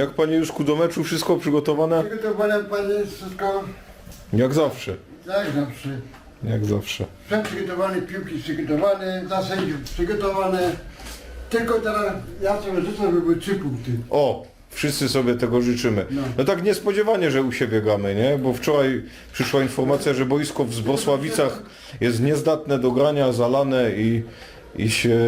Jak panie Juszku do meczu wszystko przygotowane? Przygotowane panie wszystko Jak zawsze. jak zawsze. Jak zawsze. Sprzęt przygotowany, piłki przygotowane, dla sędziów przygotowane. Tylko teraz ja sobie życzę, żeby były trzy punkty. O, wszyscy sobie tego życzymy. No tak niespodziewanie, że u siebie gramy, nie? Bo wczoraj przyszła informacja, że boisko w Zbosławicach jest niezdatne do grania, zalane i, i się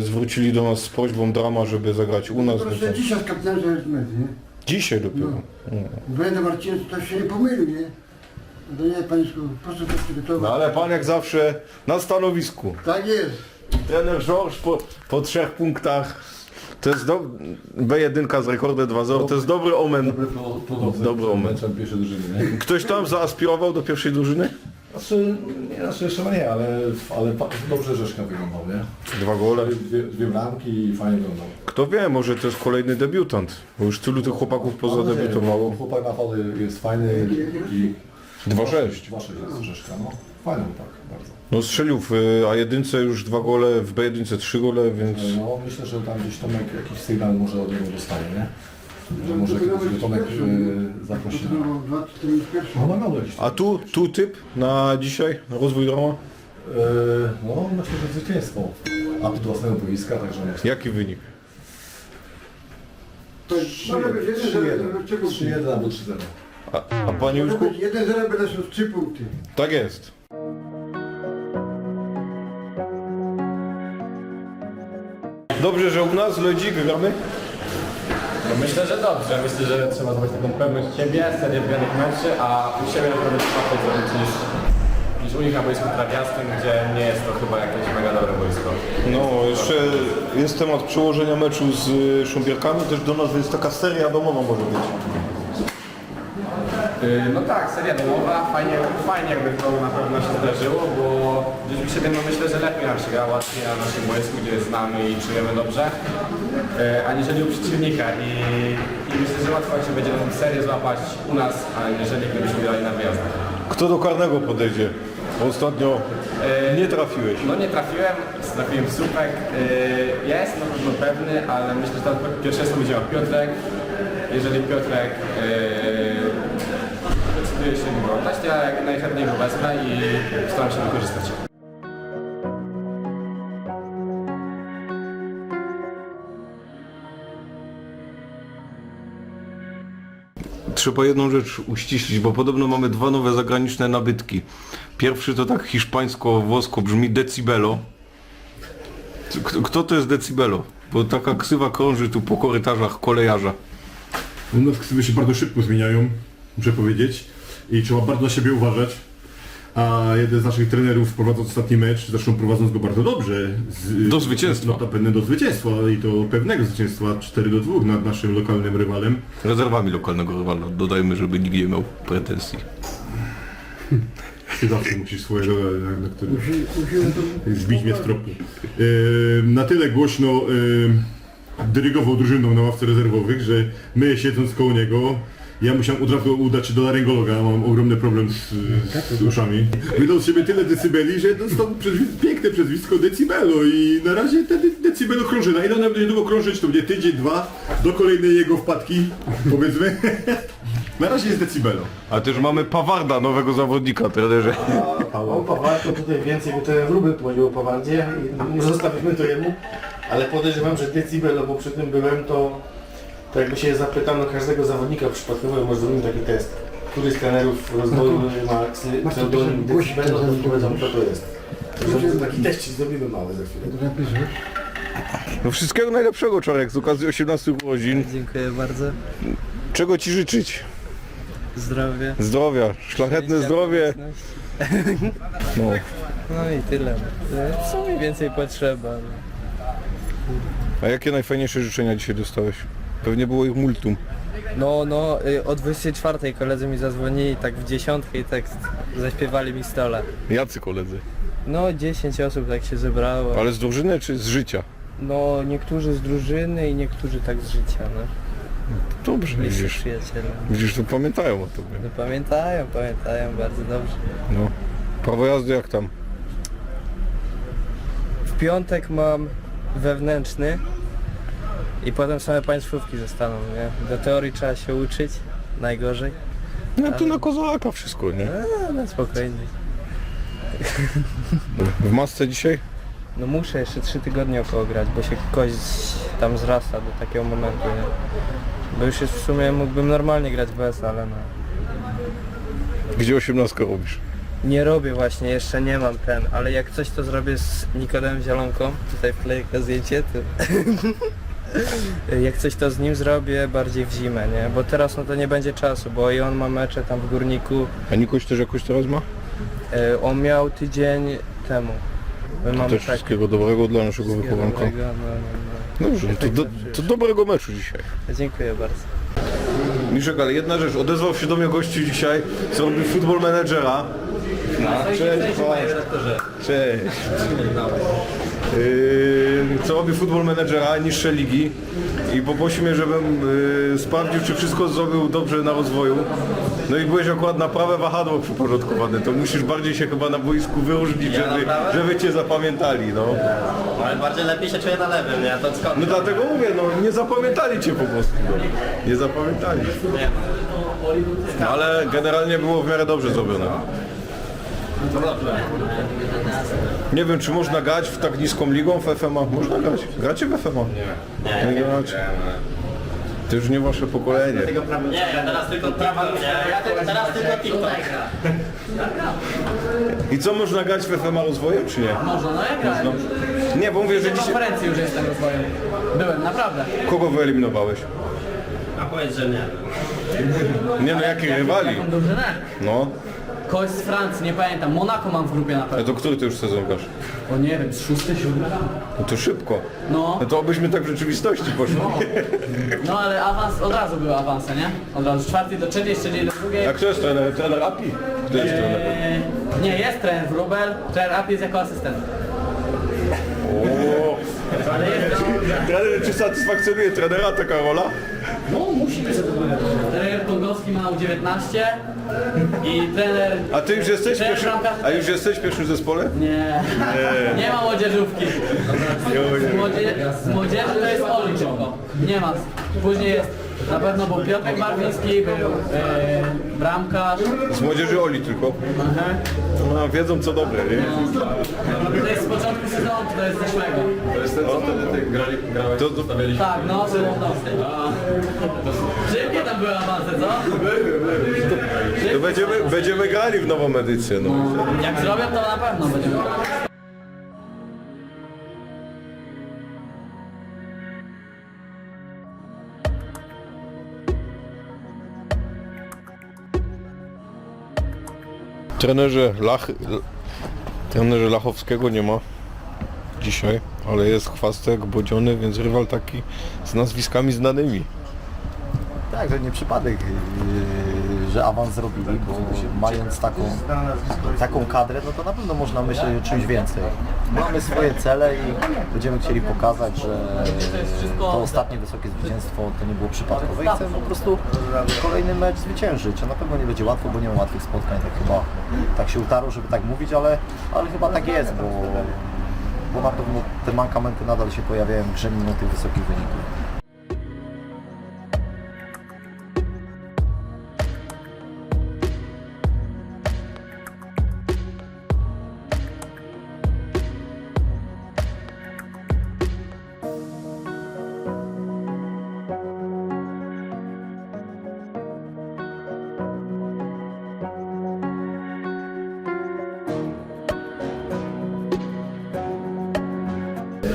zwrócili do nas z prośbą drama, żeby zagrać u nas. No Proszę to dzisiaj z kapitanem że jest mecz, nie? dzisiaj dopiero. No. Będę Marcin, to się nie pomylił, nie? No To nie, panie, po prostu to przygotował. No ale pan jak zawsze na stanowisku. Tak jest. Trener Georges po, po trzech punktach. To jest do... B1 z rekordem 2-0, to jest dobry omen. Dobry pro- produkt. Dobry omen. Meczem pierwszej drużyny, nie? Ktoś tam zaaspirował do pierwszej drużyny? Znaczy, nie, znaczy jeszcze nie, ale, ale pa- dobrze Rzeszka wyglądał, nie? Dwa gole. Dwie, dwie bramki i fajnie wyglądał. Kto wie, może to jest kolejny debiutant, bo już tylu tych chłopaków pozadebiutowało. Chłopak naprawdę jest fajny i... 2-6. 2-6 jest Rzeszka, no. Fajny chłopak, bardzo. No strzelił w y, A1 już dwa gole, w B1 trzy gole, więc... No myślę, że tam gdzieś Tomek jakiś sygnał może od niego dostanie, nie? Że może kiedyś Tomek e, zaprosi. No A tu, tu typ na dzisiaj, na rozwój drama? E, no myślę, że zwycięstwo. A do własnego boiska, także myślę. Jaki wynik? To może być jeden, zero, trzy punkty. 3-1 albo 3-0. A, a panie Może Juszku? jeden, zero, będę trzy punkty. Tak jest. Dobrze, że u nas Lodzik gramy? Myślę, że dobrze. Myślę, że trzeba zobaczyć taką pewność siebie, serię wygranych meczy, a u siebie naprawdę trzeba coś zrobić niż, niż u nich na boisku trawiastym, gdzie nie jest to chyba jakieś mega dobre boisko. No, jeszcze jest temat przełożenia meczu z y, Szumbierkami, też do nas jest taka seria domowa może być. Yy, No tak, seria domowa, fajnie, fajnie jakby to na pewno się zdarzyło, bo gdzieś u siebie no myślę, że lepiej nam się gra łatwiej na naszym boisku, gdzie znamy i czujemy dobrze, yy, aniżeli u przeciwnika i, i myślę, że łatwo się będzie tą serię złapać u nas, aniżeli gdybyśmy grali na wyjazdach. Kto do karnego podejdzie? Bo ostatnio nie trafiłeś. No nie trafiłem, trafiłem słupek. Ja jestem na pewno pewny, ale myślę, że to pierwszeństwo będzie Piotrek. Jeżeli Piotrek decyduje się go oddać, to ja jak najchętniej go wezmę i staram się wykorzystać. Trzeba jedną rzecz uściślić, bo podobno mamy dwa nowe zagraniczne nabytki. Pierwszy to tak hiszpańsko-włosko brzmi decibelo. Kto, kto to jest decibelo? Bo taka ksywa krąży tu po korytarzach kolejarza. U nas ksywy się bardzo szybko zmieniają, muszę powiedzieć. I trzeba bardzo na siebie uważać. A jeden z naszych trenerów prowadząc ostatni mecz, zresztą prowadząc go bardzo dobrze. Z, Do zwycięstwa. Notabene do zwycięstwa i to pewnego zwycięstwa 4 do 2 nad naszym lokalnym rywalem. Rezerwami lokalnego rywala. Dodajmy, żeby nikt nie miał pretensji. Ty zawsze musisz swojego, na, na to... zbić mnie z tropu. Na tyle głośno dyrygował drużyną na ławce rezerwowych, że my siedząc koło niego, ja musiałem od razu udać się do laryngologa, mam ogromny problem z, z uszami. Wydał z siebie tyle decybeli, że dostał przezwi- piękne przezwisko decibelo i na razie ten decibelo krąży. Na ile ona będzie długo krążyć, to będzie tydzień, dwa, do kolejnej jego wpadki, powiedzmy. na razie jest decibelo. A też mamy Pawarda, nowego zawodnika, trenerze. O Pawarko tutaj więcej, bo to wróbel powiedział o Pawardzie i zostawimy to jemu, ale podejrzewam, że decibel, bo przy tym byłem, to, to jakby się zapytano każdego zawodnika przypadkowo, może zrobimy taki test. Który z trenerów rozwoju ma ksy- to pseudonim głośno decibel, no to ten powiedzą kto to jest. Zrobimy taki teścik zrobimy mały za chwilę. No wszystkiego najlepszego, Czarek, z okazji 18 urodzin. Dziękuję bardzo. Czego Ci życzyć? Zdrowie. Zdrowia, szlachetne zdrowie. No. No i tyle. Co mi więcej potrzeba? A jakie najfajniejsze życzenia dzisiaj dostałeś? Pewnie było ich multum. No, no, y, o 24 koledzy mi zadzwonili tak w dziesiątkę i tak zaśpiewali mi stole. Jacy koledzy? No, 10 osób tak się zebrało. Ale z drużyny czy z życia? No, niektórzy z drużyny i niektórzy tak z życia, no. Dobrze, widzisz. przyjaciele. Widzisz, to pamiętają o tobie. No pamiętają, pamiętają bardzo dobrze. No. Prawo jazdy jak tam? W piątek mam wewnętrzny I potem same państwówki zostaną, nie? Do teorii trzeba się uczyć, najgorzej. No to na kozaka wszystko, nie? Na spokojnie. W masce dzisiaj? No muszę jeszcze trzy tygodnie około grać, bo się kość tam zrasta do takiego momentu, nie? Bo już jest w sumie mógłbym normalnie grać bez, ale no. Gdzie osiemnastkę robisz? Nie robię właśnie, jeszcze nie mam ten, ale jak coś to zrobię z Nikodem Zielonką, tutaj wkleję zdjęcie, to... jak coś to z nim zrobię bardziej w zimę, nie? Bo teraz no to nie będzie czasu, bo i on ma mecze tam w Górniku, A Nikoś też jakoś teraz ma? e, on miał tydzień temu. My mamy Też tak... wszystkiego dobrego dla naszego wychowanka. dobrego, no, no, Dobrze, to, do, to dobrego meczu dzisiaj. no. Dziękuję bardzo. Miszek, ale jedna rzecz, odezwał się do mnie gościu dzisiaj, co robi futbol menedżera. Cześć, Cześć. Yy, co robi futbol menedżera, niższe ligi i poprosił mnie, żebym yy, sprawdził, czy wszystko zrobił dobrze na rozwoju. No i byłeś akurat na prawe wahadło przyporządkowane, to musisz bardziej się chyba na boisku wyróżnić, żeby, żeby cię zapamiętali, no. Ale bardziej lepiej się czuję na lewym, nie? To skąd? No dlatego mówię, no nie zapamiętali cię po prostu. No. Nie zapamiętali. No, ale generalnie było w miarę dobrze zrobione. Nie wiem, czy można grać w tak niską ligą w FMA? Można grać. Gracie w FMA? Nie. Nie, gracie. To już nie wasze pokolenie. Nie, ja teraz tylko prawa, nie, ja te- teraz tylko TikTok. I co, można grać w FMA rozwojem, czy nie? Można, no ja grałem. Nie, bo mówię, że dzisiaj... konferencji już jestem rozwojem. Byłem, naprawdę. Kogo wyeliminowałeś? A powiedz, że nie. Nie no, jakich rywali? Drużynę? No. Kogoś z Francji, nie pamiętam. Monako mam w grupie na A pewno. to który ty już sezon grasz? O nie wiem, z szósty, siódmy? No to szybko. No, No to obyśmy tak w rzeczywistości poszli. no ale awans, od razu były awanse, nie? Od razu z czwartej do trzeciej, z trzeciej do drugiej. A kto jest trener? Trener API? Kto jest trener? Eee, nie, jest trener Wrubel, trener Api jest jako asystent. O, Ale jest trener, czy satysfakcjonuje trenera taka rola? No, musi być Trener ma U19 i trener... A ty już jesteś w trener pierwszym, bramkarz a już jesteś w pierwszym zespole? Nie, nie ma młodzieżówki. Młodzie... z młodzieży to jest Oli tylko. Nie ma. Później jest, na pewno był Piotrek Marwiński, był e, bramkarz. Z młodzieży Oli tylko. Aha. No, wiedzą co dobre, nie? To jest z początku sezonu, to jest zeszłego. To jest ten, co wtedy ty grali, grałeś, To- to-. Tak, no, było no. Szybkie tam były awanse, co? To będziemy, będziemy grali w nową edycję, no. Jak zrobią, to na pewno będziemy. Trenerze Lach... Trenerze Lachowskiego nie ma dzisiaj, ale jest Chwastek, Bodziony, więc rywal taki z nazwiskami znanymi. Tak, że nie przypadek, że awans zrobili, bo mając taką, taką kadrę, no to na pewno można myśleć o czymś więcej. Mamy swoje cele i będziemy chcieli pokazać, że to ostatnie wysokie zwycięstwo to nie było przypadkowe i chcemy po prostu kolejny mecz zwyciężyć. A na pewno nie będzie łatwo, bo nie ma łatwych spotkań, tak chyba tak się utarło, żeby tak mówić, ale, ale chyba tak jest, bo, bo na pewno te mankamenty nadal się pojawiają w grze mimo tych wysokich wyników.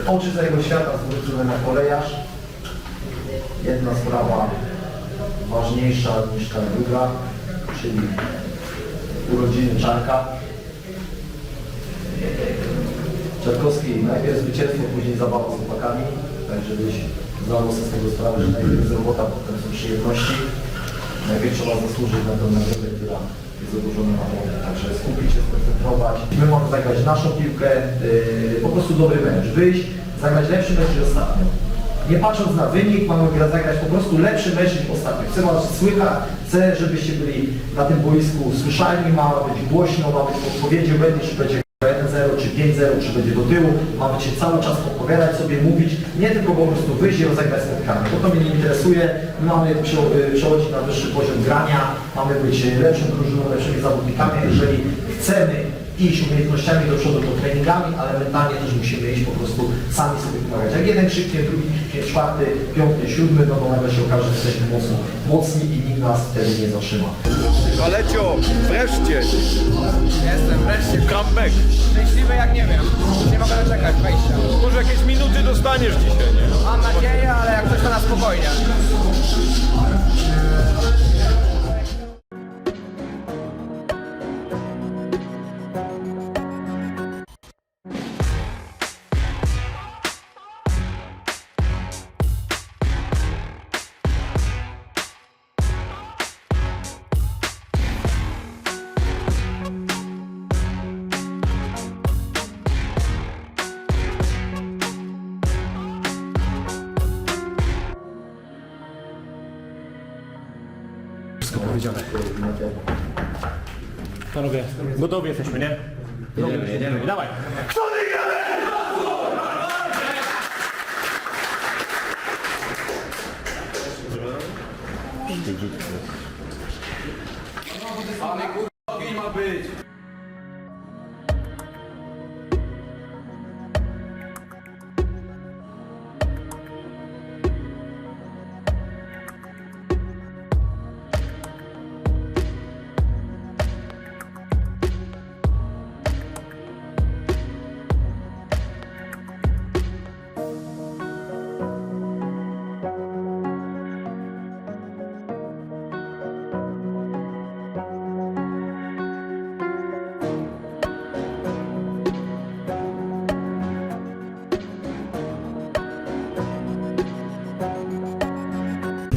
Oczy całego świata zwrócone na kolejarz. Jedna sprawa ważniejsza niż ta druga, czyli urodziny Czarka. Czarkowski najpierw zwycięstwo, później zabawa z chłopakami, tak żebyś zdawał sobie z tego sprawę, że najpierw jest robota, potem są przyjemności. Najpierw trzeba zasłużyć na tę nagrodę, która jest zadłużona na to. Także skupić się, skoncentrować. My mamy zagrać naszą piłkę, yy, po prostu dobry mecz. Wyjść, zagrać lepszy mecz niż ostatnio. Nie patrząc na wynik, mamy gra- zagrać po prostu lepszy mecz niż ostatnio. Chcę was słychać, chcę, żebyście byli na tym boisku słyszalni, ma być głośno, ma być odpowiedzią, będzie, czy będzie 1-0 czy 5-0, czy będzie do tyłu. Mamy się cały czas opowiadać sobie, mówić, nie tylko po prostu wyjść i rozegrać spotkanie. Bo to mnie nie interesuje. My mamy y, przechodzić na wyższy poziom grania, mamy być lepszą drużyną, lepszymi zawodnikami. Jeżeli chcemy iść umiejętnościami do przodu, to treningami, ale mentalnie też musimy iść po prostu sami sobie pomagać. Jak jeden krzyknie, drugi krzyknie, czwarty, piąty, siódmy, no to nagle się okaże, że jesteśmy mocno, mocni i nikt nas wtedy nie zatrzyma. Alecio, wreszcie! Jestem wreszcie Comeback! szczęśliwy jak nie wiem. Nie mogę doczekać wejścia. Może jakieś minuty dostaniesz dzisiaj, nie? Mam nadzieję, ale jak coś to na spokojnie. Panowie, gotowi jesteśmy, nie? Jedziemy, jedziemy. Dawaj.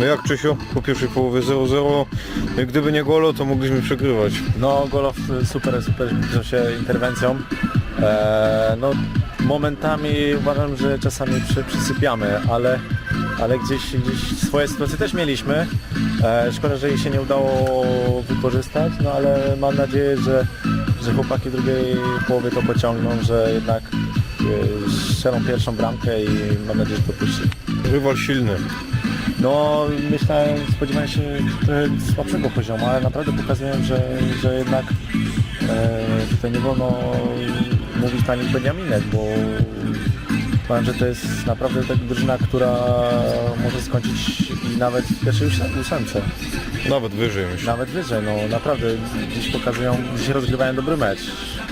No jak Krzysiu? Po pierwszej połowie 0-0. No i Gdyby nie golo, to mogliśmy przegrywać. No, Golow super, super zbliżył się interwencją. E, no, momentami uważam, że czasami przy, przysypiamy, ale, ale gdzieś, gdzieś swoje sytuacje też mieliśmy. E, szkoda, że jej się nie udało wykorzystać, no ale mam nadzieję, że, że chłopaki w drugiej połowie to pociągną, że jednak e, strzelą pierwszą bramkę i mam nadzieję, że to puści. Rywal silny. No myślałem, spodziewałem się trochę słabszego poziomu, ale naprawdę pokazują, że, że jednak e, tutaj nie wolno mówić na nich Beniaminek, bo powiem, że to jest naprawdę tak drużyna, która może skończyć i nawet w pierwszej ósem- ósemce, Nawet wyżej myślę. nawet wyżej, no naprawdę dziś pokazują, dziś rozgrywają dobry mecz.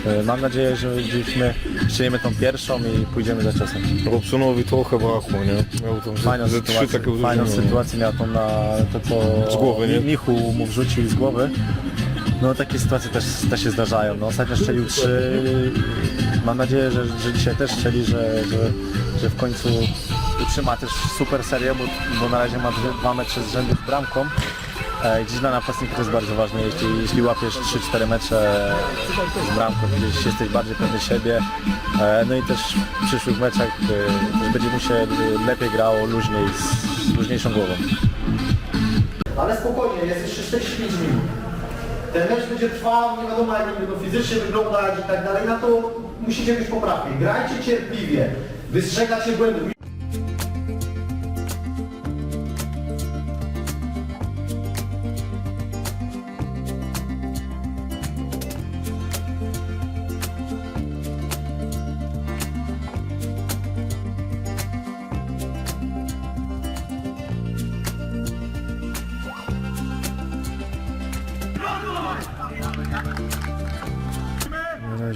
E, Mam nadzieję, że gdzieś my strzelimy tą pierwszą i pójdziemy za czasem. Robsonowi trochę brakło, nie? Miał tam Fajną ze, ze trzy sytuację, takie fajną uderzenia. sytuację miał tą na to, co Z głowy, nie? Michu mu wrzucił z głowy. No takie sytuacje też, też się zdarzają. No, ostatnio strzelił trzy. Mam nadzieję, że, że dzisiaj też strzeli, że, że, że w końcu utrzyma też super serię, bo, bo na razie ma dwie, dwa mecze z rzędu z bramką. E, Dziś dla napastnika to jest bardzo ważne, jeśli, jeśli łapiesz 3-4 mecze z bramką, gdzieś jesteś bardziej pewny siebie. E, No i też w przyszłych meczach e, też będzie mu się e, lepiej grało, luźniej, z luźniejszą głową. Ale spokojnie, jest jeszcze 45 minut. Ten mecz będzie trwał, nie wiadomo jak to fizycznie wyglądać i tak dalej, na to musicie mieć poprawki. Grajcie cierpliwie, wystrzegacie błędów.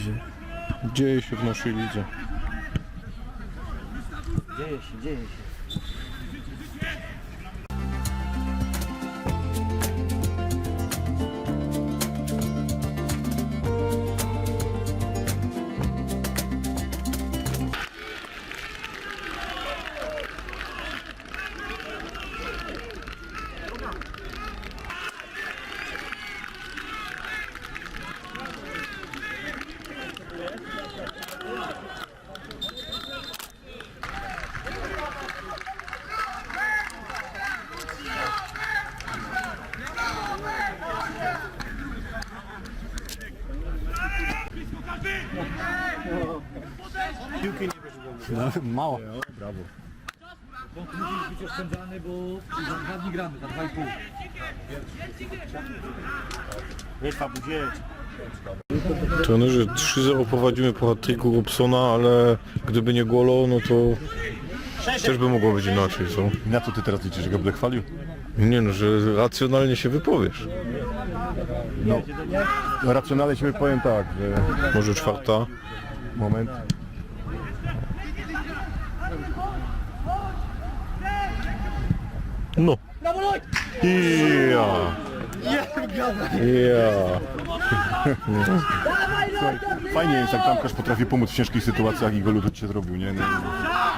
razie. Dzieje się w naszej lidze. Dzieje się, dzieje się. Mało. Trenerzy 3-0 prowadzimy po hat-tricku Robsona, ale gdyby nie Golo, no to też by mogło być inaczej, co? Na co ty teraz liczysz, że go będę chwalił? Nie no, że racjonalnie się wypowiesz. No, racjonalnie ci powiem tak, że Może czwarta. moment. No. Ja. Fajnie jest, jak bramkarz potrafi pomóc w ciężkich sytuacjach i golu ci się zrobił, nie? No,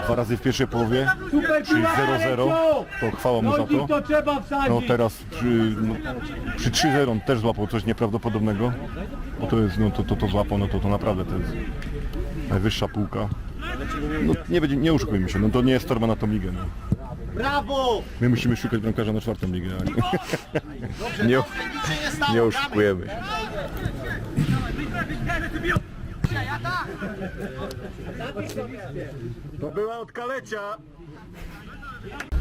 dwa razy w pierwszej połowie, czyli 0-0, to chwała mu za to. No teraz przy, no, przy 3-0 też złapał coś nieprawdopodobnego, bo to jest, no to, to, to złapał, no to, to naprawdę to jest najwyższa półka. No nie, będzie, nie oszukujmy się, no to nie jest torba na tą ligę, no. Brawo! My musimy szukać bramkarza na czwartą ligę, a nie. Nie, nie oszukujemy się. To była od kalecia!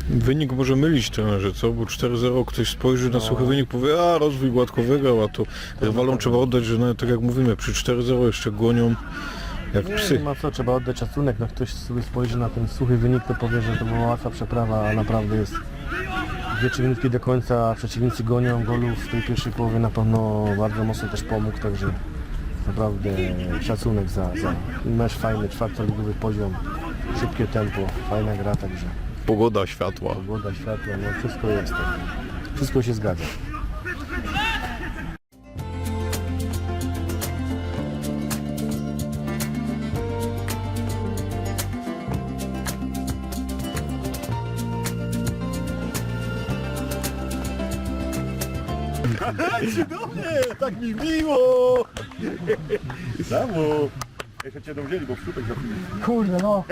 Wynik może mylić trenerze, co? Bo 4-0 ktoś spojrzy na suchy wynik, powie, a rozwój gładko wygrał, a to rywalom trzeba oddać, że no, tak jak mówimy, przy 4-0 jeszcze gonią jak Nie, nie ma co, trzeba oddać szacunek. No ktoś sobie spojrzy na ten suchy wynik, to powie, że to była łatwa przeprawa, a naprawdę jest dwie trzy minutki do końca, przeciwnicy gonią golów w tej pierwszej połowie na pewno bardzo mocno też pomógł, także naprawdę szacunek za, za mecz fajny, czwartoligowy poziom, szybkie tempo, fajna gra, także Pogoda, światła. pogoda, światło, no wszystko jest. Wszystko się zgadza. Tak mi miło! Brawo! Jeszcze cię dowzięli, bo w słupek zapili. Kurde no,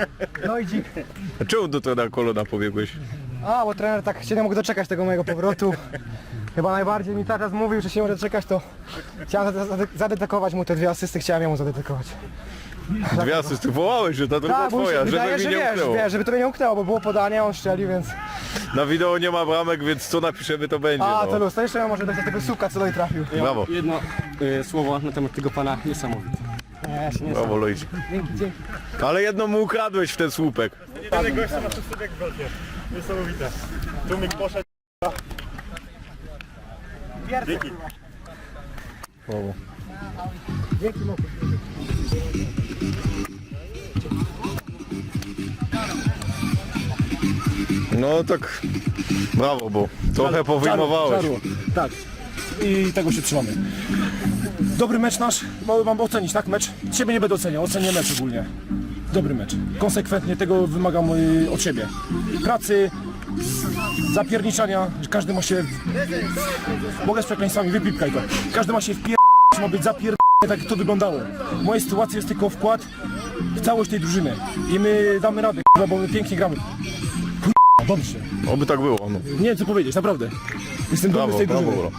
no i dzik. A czemu do trenera Kolona pobiegłeś? A, bo trener tak się nie mógł doczekać tego mojego powrotu. Chyba najbardziej mi teraz mówił, że się nie może doczekać, to chciałem zade- zade- zadedykować mu te dwie asysty, chciałem jemu zadedykować. Dwie asysty wołałeś, że ta druga Tak, bo mi się twoja, wydaje, żeby że mi nie wiesz, wiesz, żeby to mnie nie uknęło, bo było podanie, on strzelił, więc... Na wideo nie ma bramek, więc co napiszemy to będzie. A, to No. luz, to jeszcze może dać do tego suka, co doj trafił. Brawo, Jedno y, słowo na temat tego pana niesamowite. Nie, brawo Lojcik. Dzięki, dzięki. Ale jedno mu ukradłeś w ten słupek. Niesamowite. Tumik poszedł. Dzięki. Brawo. Dzięki, Moku. No tak, brawo, bo trochę powyjmowałeś. Żarło, Tak. I tego się trzymamy. Dobry mecz nasz, mam ocenić, tak? Mecz? Ciebie nie będę oceniał, ocenię mecz ogólnie. Dobry mecz. Konsekwentnie tego wymagam y, od siebie. Pracy, z- zapierniczania, że każdy ma się... Mogę z przekleństwami, wypipkaj to. Każdy ma się wpier... ma być zapier... tak jak to wyglądało. W mojej sytuacji jest tylko wkład w całość tej drużyny. I my damy radę, k***a, bo my pięknie gramy. Dobrze. Oby tak było, no. Nie wiem co powiedzieć, naprawdę. Jestem dumny z Brawo, tej brawo, drużyny. brawo.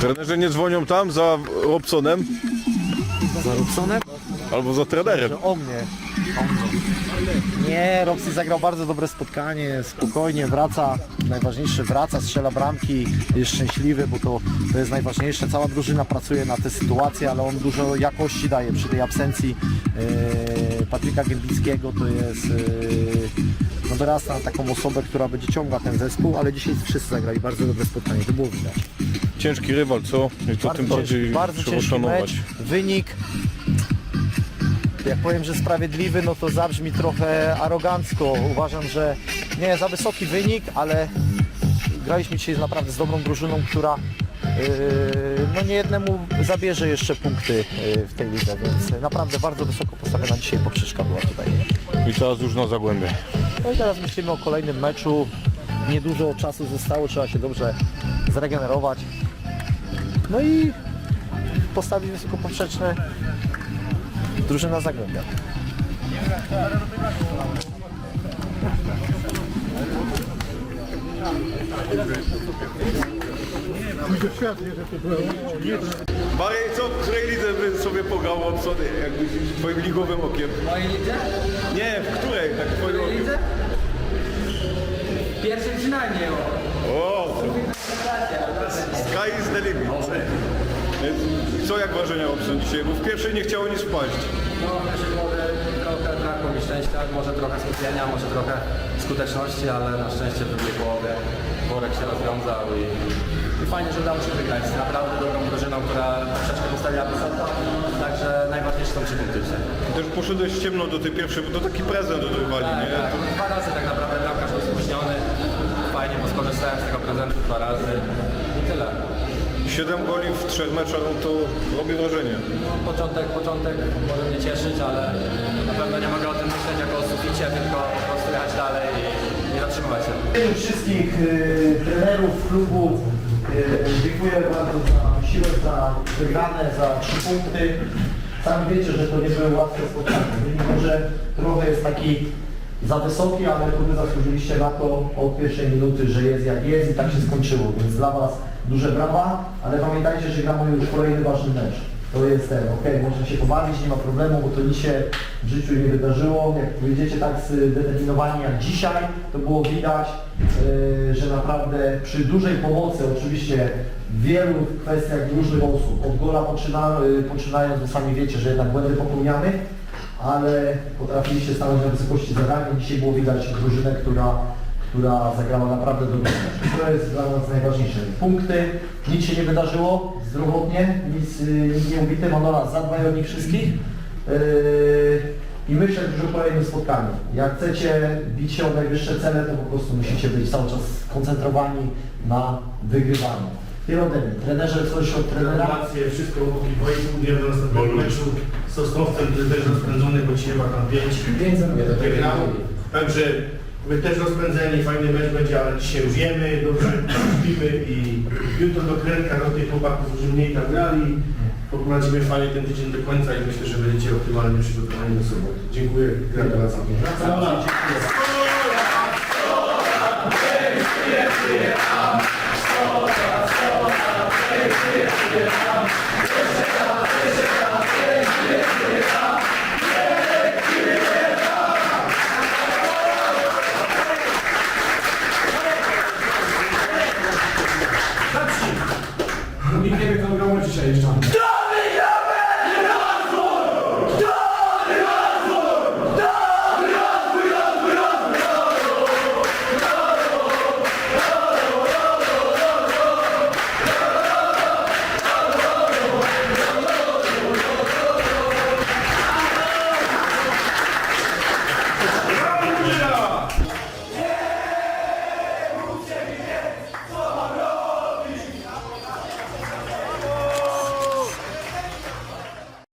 Trenerzy nie dzwonią tam za Robsonem? Za Robsonem? Albo za trenerem. O mnie. O mnie. Nie, Robsy zagrał bardzo dobre spotkanie, spokojnie wraca, najważniejsze wraca, strzela bramki, jest szczęśliwy, bo to, to jest najważniejsze. Cała drużyna pracuje na te sytuacje, ale on dużo jakości daje przy tej absencji e, Patryka Gębickiego, to jest e, no wyrasta na taką osobę, która będzie ciągła ten zespół, ale dzisiaj wszyscy zagrali bardzo dobre spotkanie, to było widać. ciężki rywal, co? I to tym ciężki- bardziej bardzo trzeba ciężki szanować. mecz. Wynik, jak powiem, że sprawiedliwy, no to zabrzmi trochę arogancko. Uważam, że nie za wysoki wynik, ale graliśmy dzisiaj naprawdę z dobrą drużyną, która yy, no nie jednemu zabierze jeszcze punkty yy, w tej lidze, więc naprawdę bardzo wysoko postawiona dzisiaj poprzeczka była tutaj. I teraz już na Zagłębie. No i teraz myślimy o kolejnym meczu. Niedużo czasu zostało, trzeba się dobrze zregenerować. No i postawić wysoko poprzeczne drużyna Zagłębia. Marek, co w której lidze by sobie pograł Watson, jakbyś twoim ligowym okiem? W mojej lidze? Nie, w której, tak twoim W mojej okiem? lidze? Pierwszej przynajmniej. o. O, sky is the limit. Więc Co jak wrażenia obsąd dzisiaj? Bo w pierwszej nie chciało nic wpaść. No, jeszcze młody, trochę brakło mi szczęścia, może trochę skupienia, może trochę skuteczności, ale na szczęście w drugiej połowie worek się rozwiązał i, i fajnie, że udało się wygrać z naprawdę dobrą drużyną, która troszeczkę postawiła wysoko, także najważniejsze są trzy punkty dzisiaj. Też poszedłeś ciemno do tej pierwszej, bo to taki prezent odrywali, Tak, nie? tak. Dwa razy tak naprawdę bramkarz był spóźniony, fajnie, bo skorzystałem z tego prezentu dwa razy i tyle. Siedem goli w trzech meczach, no to robi wrażenie. Początek, początek może mnie cieszyć, ale na pewno nie mogę o tym myśleć jako o suficie, tylko po prostu jechać dalej i nie zatrzymywać się. Wszystkich y, trenerów klubu y, dziękuję bardzo za siłę, za wygrane, za trzy punkty. Sami wiecie, że to nie były łatwe spotkania. Mimo, że trochę jest taki za wysoki, ale to wy zasłużyliście na to od pierwszej minuty, że jest jak jest i tak się skończyło. Więc dla Was duże brawa, ale pamiętajcie, że gramy już kolejny ważny mecz. To jest ten, okej, można się pobawić, nie ma problemu, bo to nic się w życiu nie wydarzyło. Jak powiedziecie tak zdeterminowani jak dzisiaj, to było widać, yy, że naprawdę przy dużej pomocy, oczywiście w wielu kwestiach różnych osób, od gola poczyna, yy, poczynając, bo sami wiecie, że jednak błędy popełniamy, ale potrafiliście stanąć na wysokości zadania. Dzisiaj było widać drużynę, która, która zagrała naprawdę dobrze. To jest dla nas najważniejsze. Punkty, nic się nie wydarzyło zdrowotnie, nic, y, nic nie ubite, Manola zadbaj o nich wszystkich. Yy, I myślę już o kolejnym spotkaniu. Jak chcecie bić się o najwyższe cele, to po prostu musicie być cały czas skoncentrowani na wygrywaniu. Tyle ode mnie. Trenerze, coś od trenera? Gratulacje, wszystko obok nie do następnego meczu. Z Sosnowcem to też rozpędzony, bo dzisiaj chyba tam pięć. Pięć zamiast. Wygrał. Także my też rozpędzeni, fajny mecz będzie, ale dzisiaj wiemy, dobrze śpimy i jutro do krętka do tych chłopaków, którzy mniej tam grali. Poprowadzimy fajnie ten tydzień do końca i myślę, że będziecie optymalnie przygotowani do soboty. Dziękuję, gratulacje. Gratulacje.